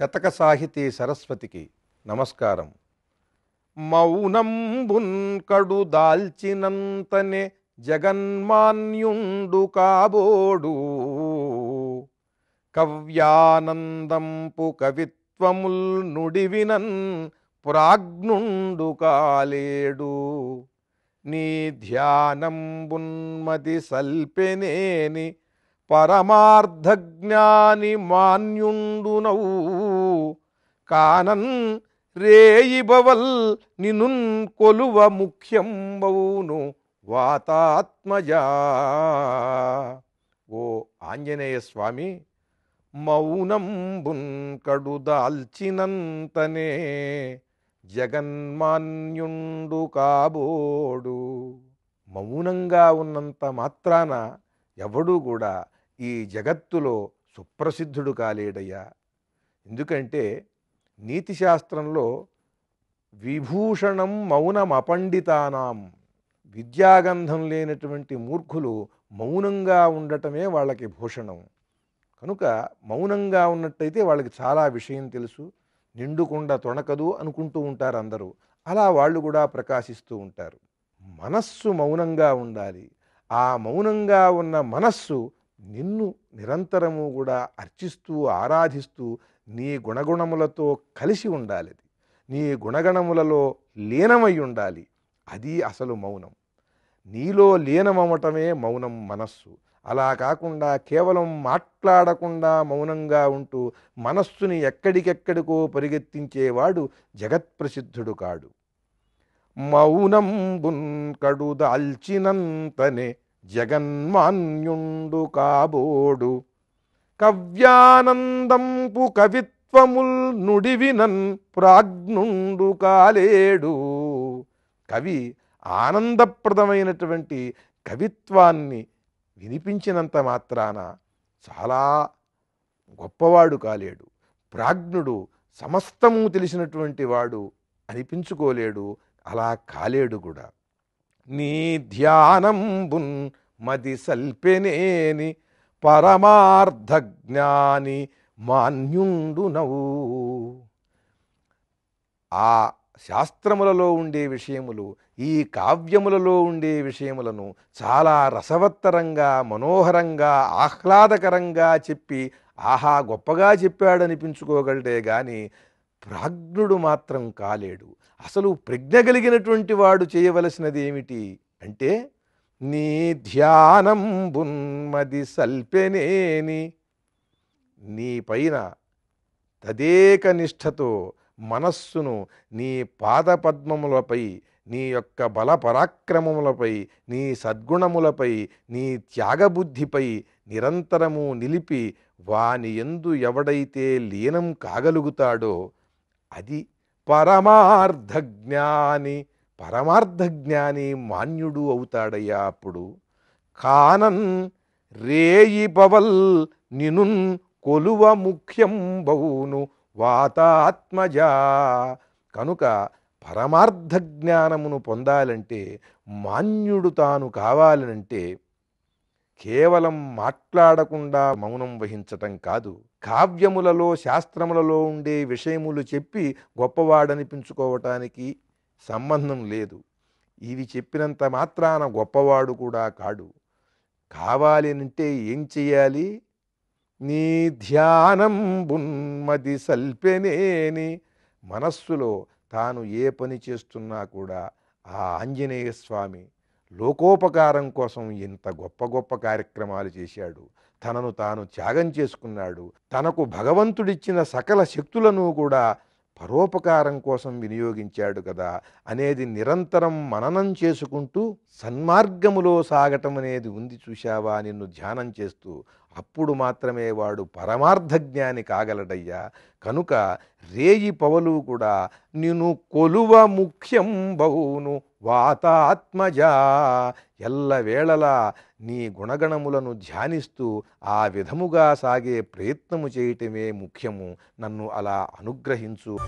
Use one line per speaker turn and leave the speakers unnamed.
శతక సాహితీ సరస్వతికి నమస్కారం. మౌనంబున్ కడు దాల్చినంతనే జగన్మాన్యుండు కాబోడు. కవ్యానందంపు కవిత్వముల్ నుడివినన్ ప్రాజ్ఞుండు కాలేడు. నీ ధ్యానంబున్మది సల్పెనేని పరమార్థజ్ఞాని మాన్యుండునవు కానన్ రేయిబవల్ నినున్ కొలువ ముఖ్యంబవును వాతాత్మజా. ఓ ఆంజనేయ స్వామి మౌనంబున్ కడుదాల్చినంతనే జగన్మాన్యుండు కాబోడు. మౌనంగా ఉన్నంత మాత్రాన ఎవడూ కూడా ఈ జగత్తులో సుప్రసిద్ధుడు కాలేడయ్యా. ఎందుకంటే నీతిశాస్త్రంలో విభూషణం మౌనమపండితానాం. విద్యాగంధం లేనటువంటి మూర్ఖులు మౌనంగా ఉండటమే వాళ్ళకి భూషణం. కనుక మౌనంగా ఉన్నట్టయితే వాళ్ళకి చాలా విషయం తెలుసు. నిండుకుండా తొణకదు అనుకుంటూ ఉంటారు అందరూ. అలా వాళ్ళు కూడా ప్రకాశిస్తూ ఉంటారు. మనస్సు మౌనంగా ఉండాలి. ఆ మౌనంగా ఉన్న మనస్సు నిన్ను నిరంతరము కూడా అర్చిస్తూ ఆరాధిస్తూ నీ గుణగుణములతో కలిసి ఉండాలి నీ గుణగణములలో లీనమై ఉండాలి. అది అసలు మౌనం. నీలో లీనమవటమే మౌనం మనస్సు. అలా కాకుండా కేవలం మాట్లాడకుండా మౌనంగా ఉంటూ మనస్సుని ఎక్కడికెక్కడికో పరిగెత్తించేవాడు జగత్ప్రసిద్ధుడు కాడు. మౌనంబున్ కడు దాల్చినంతనే జగన్మాన్యుండు కాబోడు. కవ్యానందంపు కవిత్వముల్ నుడివినన్ ప్రాజ్ఞుండు కాలేడు. కవి ఆనందప్రదమైనటువంటి కవిత్వాన్ని వినిపించినంత మాత్రాన చాలా గొప్పవాడు కాలేడు. ప్రాజ్ఞుడు సమస్తము తెలిసినటువంటి వాడు అనిపించుకోలేడు. అలా కాలేడు కూడా. నీ ధ్యానంబున్ మది సల్పెనేని పరమార్థ జ్ఞాని మాన్యుండునవు. ఆ శాస్త్రములలో ఉండే విషయములు ఈ కావ్యములలో ఉండే విషయములను చాలా రసవత్తరంగా మనోహరంగా ఆహ్లాదకరంగా చెప్పి ఆహా గొప్పగా చెప్పాడనిపించుకోగలడే గాని ప్రాజ్ఞుడు మాత్రం కాలేడు. అసలు ప్రజ్ఞ కలిగినటువంటి వాడు చేయవలసినది ఏమిటి అంటే నీ ధ్యానం బున్మది సల్పెనేని నీ పైన తదేక నిష్ఠతో మనస్సును నీ పాదపద్మములపై నీ యొక్క బల పరాక్రమములపై నీ సద్గుణములపై నీ త్యాగబుద్ధిపై నిరంతరము నిలిపి వాని ఎందు ఎవడైతే లీనం కాగలుగుతాడో అది పరమార్థ జ్ఞాని పరమార్థ జ్ఞాని మాన్యుడు అవుతాడయ్యా అప్పుడు. కానన్ రేయి పవల్ నినున్ కొలువ ముఖ్యం బౌను వాతాత్మజా. కనుక పరమార్థ జ్ఞానమును పొందాలంటే మాన్యుడు తాను కావాలనంటే కేవలం మాట్లాడకుండా మౌనం వహించటం కాదు. కావ్యములలో శాస్త్రములలో ఉండే విషయములు చెప్పి గొప్పవాడనిపించుకోవటానికి సంబంధం లేదు. ఇవి చెప్పినంత మాత్రాన గొప్పవాడు కూడా కాడు. కావాలి అంటే ఏం చెయ్యాలి? నీ ధ్యానం బున్మది సల్పెనేని మనస్సులో తాను ఏ పని చేస్తున్నా కూడా ఆ ఆంజనేయ స్వామి లోకోపకారం కోసం ఇంత గొప్ప గొప్ప కార్యక్రమాలు చేశాడు. తనను తాను త్యాగం చేసుకున్నాడు. తనకు భగవంతుడిచ్చిన సకల శక్తులను కూడా పరోపకారం కోసం వినియోగించాడు కదా అనేది నిరంతరం మననం చేసుకుంటూ సన్మార్గములో సాగటం అనేది ఉంది చూశావా నిన్ను ధ్యానం చేస్తూ. అప్పుడు మాత్రమే వాడు పరమార్థ జ్ఞాని కాగలడయ్యా. కనుక రేయి పవలు కూడా నిన్ను కొలువ ముఖ్యం బహును వాతాత్మజా. ఎల్లవేళలా నీ గుణగణములను ధ్యానిస్తూ ఆ విధముగా సాగే ప్రయత్నము చేయటమే ముఖ్యము. నన్ను అలా అనుగ్రహించు.